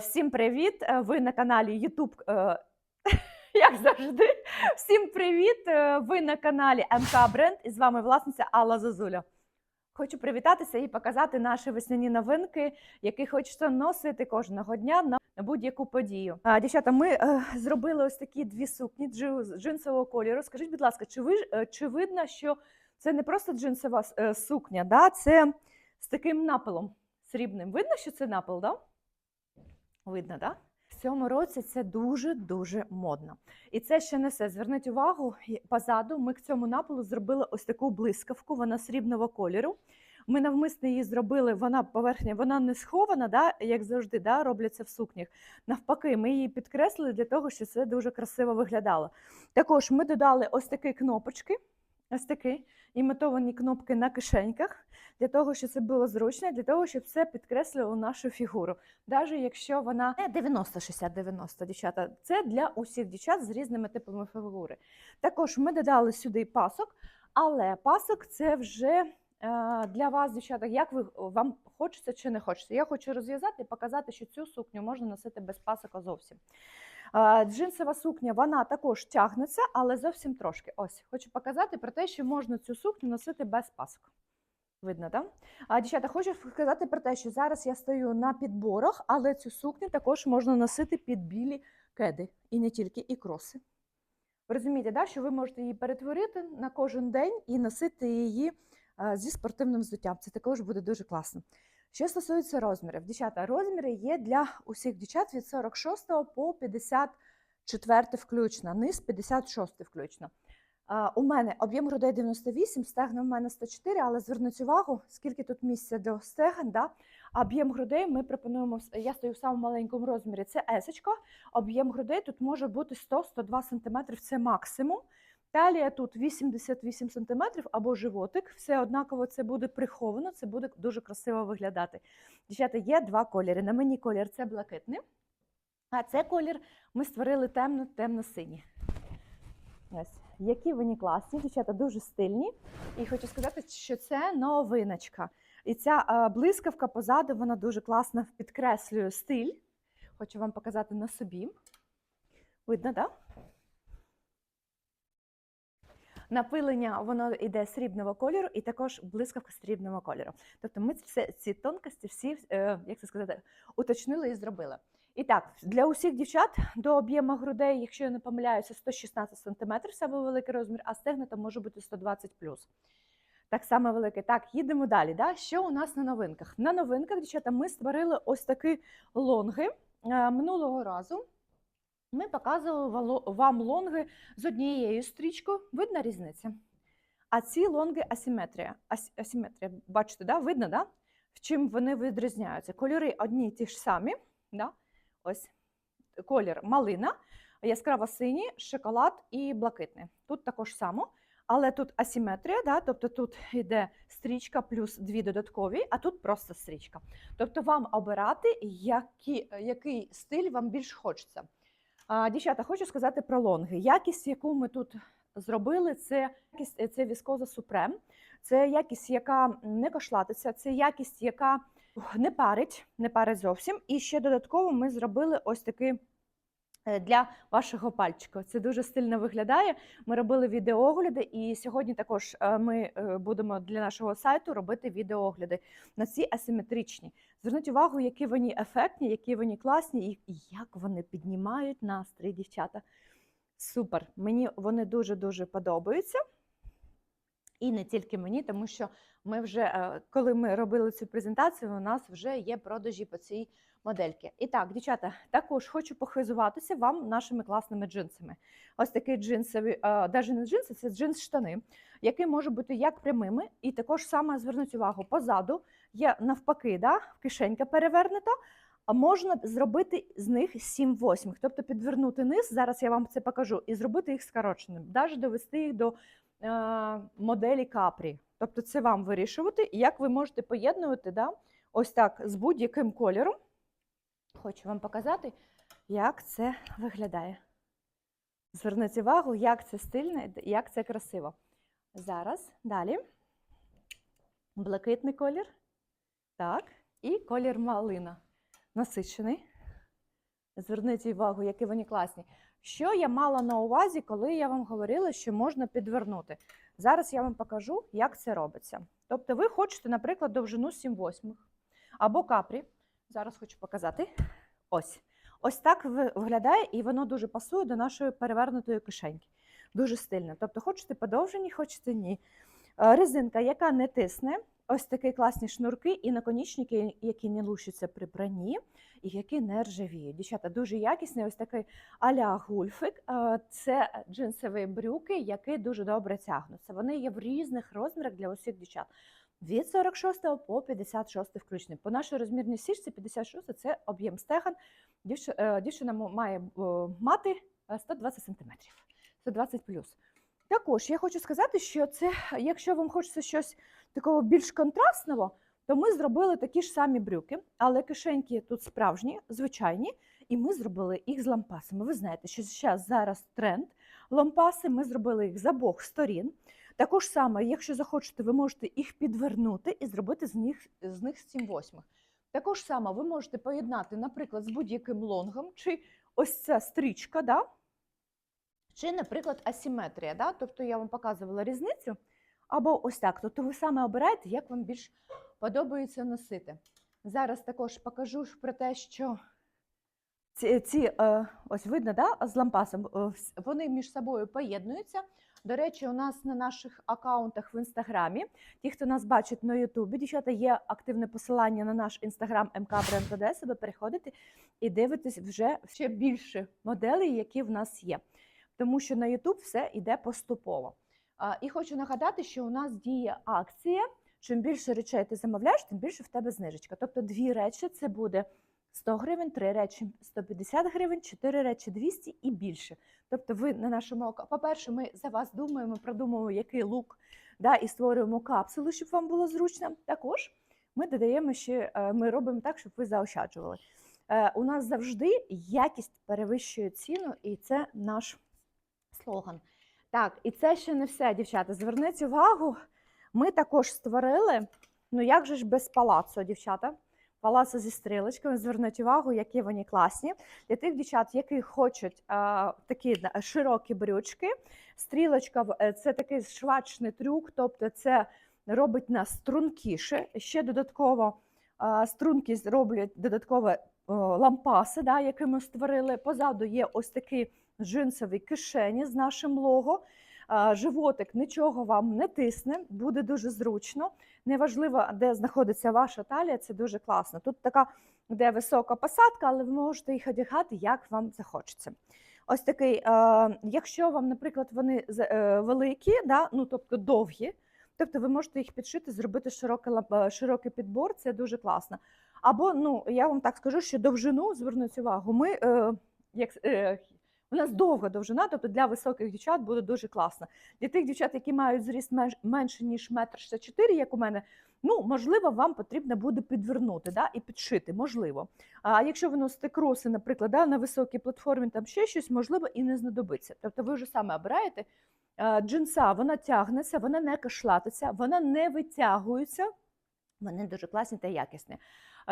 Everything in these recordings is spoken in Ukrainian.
Всім привіт! Е, Ви на каналі YouTube. е, Як завжди, всім привіт! Е, Ви на каналі МК Бренд і з вами власниця Алла Зозуля. Хочу привітатися і показати наші весняні новинки, які хочеться носити кожного дня на будь-яку подію. Дівчата, ми зробили ось такі дві сукні джи- джинсового кольору. Скажіть, будь ласка, чи ви чи видно, що це не просто джинсова сукня, да? це з таким напилом срібним. Видно, що це напил, да? Видно? Да? В цьому році це дуже-дуже модно. І це ще не все. Зверніть увагу, позаду ми к цьому напилу зробили ось таку блискавку, вона срібного кольору. Ми навмисно її зробили, вона поверхня, вона не схована, да, як завжди, да, робляться в сукнях. Навпаки, ми її підкреслили для того, щоб це дуже красиво виглядало. Також ми додали ось такі кнопочки, ось такі імітовані кнопки на кишеньках, для того, щоб це було зручно, для того, щоб це підкреслило нашу фігуру навіть якщо вона не 90-60-90 дівчата, це для усіх дівчат з різними типами фігури. Також ми додали сюди пасок, але пасок це вже е, для вас, дівчата, як ви вам хочеться чи не хочеться. Я хочу розв'язати і показати, що цю сукню можна носити без пасока зовсім. Джинсова сукня вона також тягнеться, але зовсім трошки. Ось хочу показати про те, що можна цю сукню носити без пасок. Видно, так? А, дівчата, хочу сказати про те, що зараз я стою на підборах, але цю сукню також можна носити під білі кеди і не тільки і кроси. Ви розумієте, да, що ви можете її перетворити на кожен день і носити її зі спортивним взуттям. Це також буде дуже класно. Що стосується розмірів, дівчата, розміри є для усіх дівчат від 46 по 54 включно, низ 56 включно. У мене об'єм грудей 98, стегна в мене 104, але зверніть увагу, скільки тут місця до стегон. Да? Об'єм грудей ми пропонуємо, я стою в самому маленькому розмірі, це есочка. Об'єм грудей тут може бути 100-102 см, це максимум. Талія тут 88 см або животик, все однаково це буде приховано, це буде дуже красиво виглядати. Дівчата, є два кольори. На мені колір це блакитний, а це колір ми створили темно-темно-синій. Ось. Які вони класні, дівчата дуже стильні. І хочу сказати, що це новиночка. І ця блискавка позаду, вона дуже класно підкреслює стиль. Хочу вам показати на собі. Видно, так? Да? Напилення воно йде срібного кольору і також блискавка срібного кольору. Тобто ми все, ці тонкості всі, е, як це сказати, уточнили і зробили. І так, для усіх дівчат до об'єму грудей, якщо я не помиляюся, 116 см саме великий розмір, а стегна там може бути 120 Так само велике. Так, їдемо далі. Да? Що у нас на новинках? На новинках, дівчата, ми створили ось такі лонги Е, минулого разу. Ми показували вам лонги з однією стрічкою. Видна різниця? А ці лонги асиметрія. Ас- асиметрія. Бачите, да? видно, да? в чим вони відрізняються? Кольори одні й ті ж самі. Да? Ось колір малина, яскраво синій, шоколад і блакитний. Тут також само, але тут асиметрія, да? тобто тут йде стрічка плюс дві додаткові, а тут просто стрічка. Тобто вам обирати, які, який стиль вам більш хочеться. Дівчата, хочу сказати про лонги. Якість, яку ми тут зробили, це якість це віскоза Супрем. Це якість, яка не кошлатиться, це якість, яка не парить, не парить зовсім. І ще додатково ми зробили ось такий е, для вашого пальчика. Це дуже стильно виглядає. Ми робили відеоогляди, і сьогодні також е, ми е, будемо для нашого сайту робити відеоогляди на ці асиметричні. Зверніть увагу, які вони ефектні, які вони класні, і як вони піднімають настрій, дівчата. Супер! Мені вони дуже-дуже подобаються. І не тільки мені, тому що ми вже, е, коли ми робили цю презентацію, у нас вже є продажі по цій модельки. І так, дівчата, також хочу похизуватися вам нашими класними джинсами. Ось такі джинсові, навіть не джинси, це джинс-штани, які можуть бути як прямими, і також саме звернуть увагу позаду є навпаки, да, кишенька перевернута. А можна зробити з них 7 восьмих, тобто підвернути низ, зараз я вам це покажу, і зробити їх скороченим, навіть довести їх до е, моделі капрі. Тобто це вам вирішувати, як ви можете поєднувати да, ось так з будь-яким кольором. Хочу вам показати, як це виглядає. Зверніть увагу, як це стильно, як це красиво. Зараз далі блакитний колір. Так, і колір малина. Насичений. Зверніть увагу, які вони класні. Що я мала на увазі, коли я вам говорила, що можна підвернути? Зараз я вам покажу, як це робиться. Тобто, ви хочете, наприклад, довжину 7 восьмих або капрі. Зараз хочу показати. Ось. Ось так виглядає, і воно дуже пасує до нашої перевернутої кишеньки. Дуже стильно. Тобто, хочете подовжені, хочете ні. Е, Резинка, яка не тисне, ось такі класні шнурки і наконічники, які не лущаться при бранні і які не ржавіють. Дівчата дуже якісні, ось такий аля гульфик. Е, Це джинсові брюки, які дуже добре тягнуться. Вони є в різних розмірах для усіх дівчат. Від 46 по 56 включно. По нашій розмірній сішці 56 це об'єм стеган. Е, Дівчина має мати е, 120 см. 120 плюс. Також я хочу сказати, що це, якщо вам хочеться щось такого більш контрастного, то ми зробили такі ж самі брюки, але кишеньки тут справжні, звичайні, і ми зробили їх з лампасами. Ви знаєте, що зараз зараз тренд лампаси. Ми зробили їх з обох сторін. Також саме, якщо захочете, ви можете їх підвернути і зробити з них з них 7 восьмих. Також саме ви можете поєднати, наприклад, з будь-яким лонгом, чи ось ця стрічка, да? Чи, наприклад, асиметрія. Да? Тобто я вам показувала різницю. Або ось так. Тобто ви саме обираєте, як вам більш подобається носити. Зараз також покажу про те, що ці, ці е, ось видно, да, з лампасом, е, вони між собою поєднуються. До речі, у нас на наших аккаунтах в інстаграмі, ті, хто нас бачить на Ютубі, дівчата, є активне посилання на наш інстаграм МК Бренд Одеса. Ви переходите і дивитесь вже ще більше моделей, які в нас є. Тому що на Ютуб все йде поступово. І хочу нагадати, що у нас діє акція. Чим більше речей ти замовляєш, тим більше в тебе знижечка. Тобто дві речі це буде 100 гривень, три речі 150 гривень, чотири речі 200 і більше. Тобто, ви на нашому ока- по-перше, ми за вас думаємо, продумуємо, який лук, да, і створюємо капсули, щоб вам було зручно. Також ми додаємо ще, е, ми робимо так, щоб ви заощаджували. Е, У нас завжди якість перевищує ціну, і це наш слоган. Так, і це ще не все, дівчата. Зверніть увагу, ми також створили, ну як же ж без палацу, дівчата? Палацу зі стрілочками. Зверніть увагу, які вони класні. Для тих дівчат, які хочуть а, такі широкі брючки. Стрілочка е, це такий швачний трюк, тобто це робить нас стрункіше. Ще додатково а, струнки зроблять додатково лампаси, да, які ми створили. Позаду є ось такі джинсові кишені з нашим лого. Животик нічого вам не тисне, буде дуже зручно. Неважливо, де знаходиться ваша талія, це дуже класно. Тут така де висока посадка, але ви можете їх одягати, як вам захочеться. Ось такий, якщо вам, наприклад, вони е, великі, да, ну тобто довгі, тобто ви можете їх підшити, зробити широкий, е, широкий підбор, це дуже класно. Або, ну, я вам так скажу, що довжину, зверніть увагу, ми, е, як, у нас довга довжина, тобто для високих дівчат буде дуже класно. Для тих дівчат, які мають зріст менше, ніж метр 64, як у мене, ну, можливо, вам потрібно буде підвернути да, і підшити, можливо. А якщо ви носите кроси, наприклад, да, на високій платформі, там ще щось, можливо, і не знадобиться. Тобто ви вже саме обираєте. Джинса, вона тягнеться, вона не кашлатиться, вона не витягується. Вони дуже класні та якісні.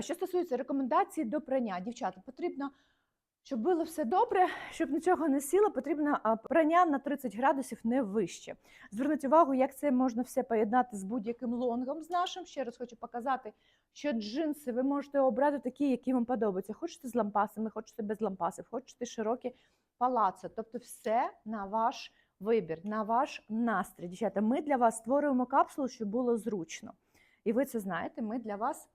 Що стосується рекомендацій до прання, дівчата, потрібно, щоб було все добре, щоб нічого не сіло, потрібно прання на 30 градусів не вище. Зверніть увагу, як це можна все поєднати з будь-яким лонгом з нашим. Ще раз хочу показати, що джинси ви можете обрати такі, які вам подобаються. Хочете з лампасами, хочете без лампасів, хочете широкі палаци. Тобто все на ваш вибір, на ваш настрій. Дівчата, ми для вас створюємо капсулу, щоб було зручно. І ви це знаєте, ми для вас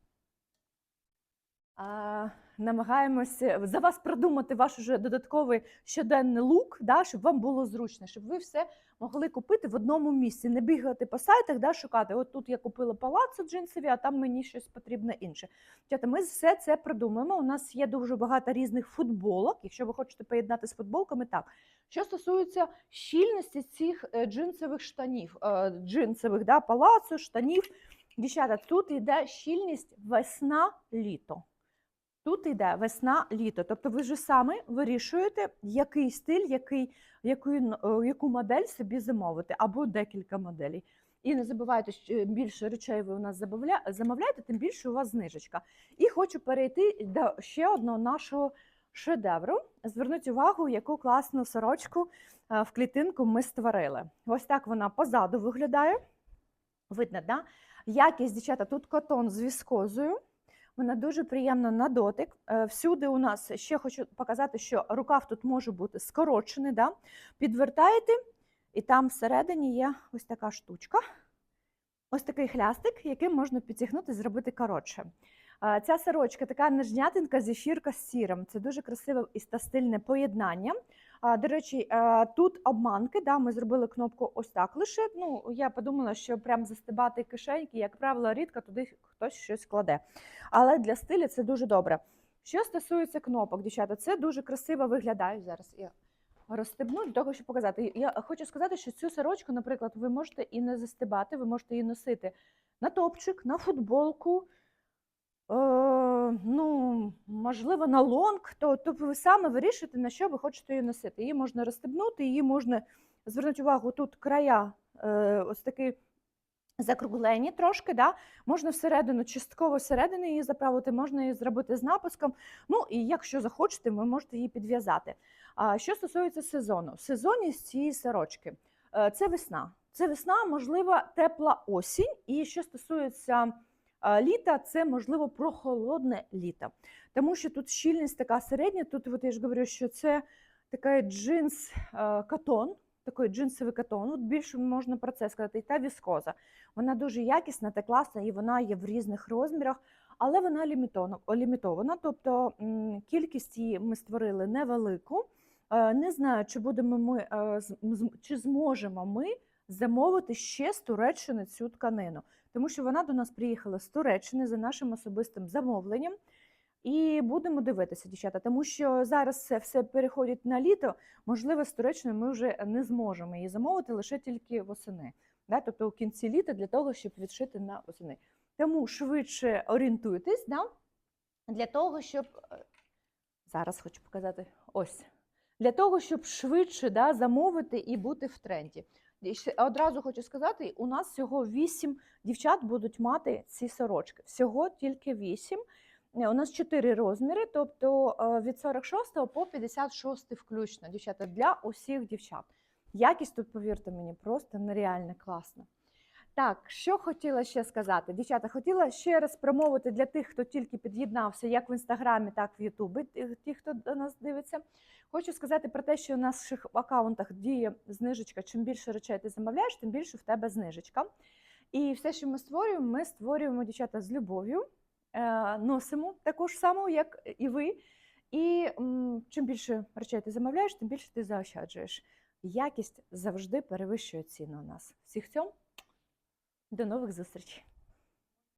намагаємося за вас продумати ваш уже додатковий щоденний лук, да, щоб вам було зручно, щоб ви все могли купити в одному місці, не бігати по сайтах, да, шукати. От тут я купила палацо джинсові, а там мені щось потрібно інше. Дівчата, ми все це придумаємо. У нас є дуже багато різних футболок. Якщо ви хочете поєднати з футболками, так. Що стосується щільності цих е, джинсових штанів, е, джинсових да, палацу, штанів. Дівчата, тут йде щільність весна-літо. Тут йде весна-літо. Тобто ви вже самі вирішуєте, який стиль, який, яку, е, яку модель собі замовити, або декілька моделей. І не забувайте, що чим більше речей ви у нас замовляєте, тим більше у вас знижечка. І хочу перейти до ще одного нашого шедевру. Зверніть увагу, яку класну сорочку е, в клітинку ми створили. Ось так вона позаду виглядає. Видно, да? Якість, дівчата, тут котон з віскозою. Вона дуже приємна на дотик. Е, Всюди у нас ще хочу показати, що рукав тут може бути скорочений. Да? Підвертаєте, і там всередині є ось така штучка. Ось такий хлястик, яким можна підтягнути, зробити коротше. Е, Ця сорочка така нежнятинка, зефірка з сіром. Це дуже красиве і стильне поєднання. А, До речі, е, тут обманки. Да, ми зробили кнопку ось так лише. Ну, я подумала, що прям застибати кишеньки, як правило, рідко туди хтось щось кладе. Але для стилю це дуже добре. Що стосується кнопок, дівчата, це дуже красиво виглядає. Зараз я розстебну для того, щоб показати. Я хочу сказати, що цю сорочку, наприклад, ви можете і не застибати, ви можете її носити на топчик, на футболку. Е, ну, можливо, на лонг, то, то ви саме вирішуєте, на що ви хочете її носити. Її можна розстебнути, її можна звернути увагу, тут края е, ось такі закруглені трошки, да? можна всередину, частково всередину її заправити, можна її зробити з напуском. Ну і якщо захочете, ви можете її підв'язати. А що стосується сезону, сезонність цієї сорочки е, це весна. Це весна, можливо, тепла осінь. І що стосується літа, це можливо прохолодне літо. Тому що тут щільність така середня. Тут от я ж говорю, що це такий джинс катон, такий джинсовий катон. От більше можна про це сказати. І та віскоза. Вона дуже якісна та класна, і вона є в різних розмірах, але вона лімітована. Тобто кількість її ми створили невелику. Не знаю, чи будемо ми чи зможемо ми замовити ще з Туреччини цю тканину, тому що вона до нас приїхала з Туреччини за нашим особистим замовленням. І будемо дивитися, дівчата, тому що зараз це все переходить на літо. Можливо, з Туреччини ми вже не зможемо її замовити лише тільки восени, да? тобто у кінці літа для того, щоб відшити на восени. Тому швидше орієнтуйтесь, да? для того, щоб е, зараз хочу показати ось для того, щоб швидше да, замовити і бути в тренді. Одразу хочу сказати, у нас всього 8 дівчат будуть мати ці сорочки. Всього тільки 8. Е, У нас 4 розміри, тобто е, від 46 по 56 включно, дівчата, для усіх дівчат. Якість тут, повірте мені, просто нереально класна. Так, що хотіла ще сказати? Дівчата, хотіла ще раз промовити для тих, хто тільки під'єднався, як в інстаграмі, так і в Ютубі, ті- хто до нас дивиться. Хочу сказати про те, що у наших аккаунтах діє знижечка. Чим більше речей ти замовляєш, тим більше в тебе знижечка. І все, що ми створюємо, ми створюємо дівчата з любов'ю, е, носимо таку ж саму, як і ви. І чим більше речей ти замовляєш, тим більше ти заощаджуєш. Якість завжди перевищує ціну у нас. Всіх цьому до нових зустрічей!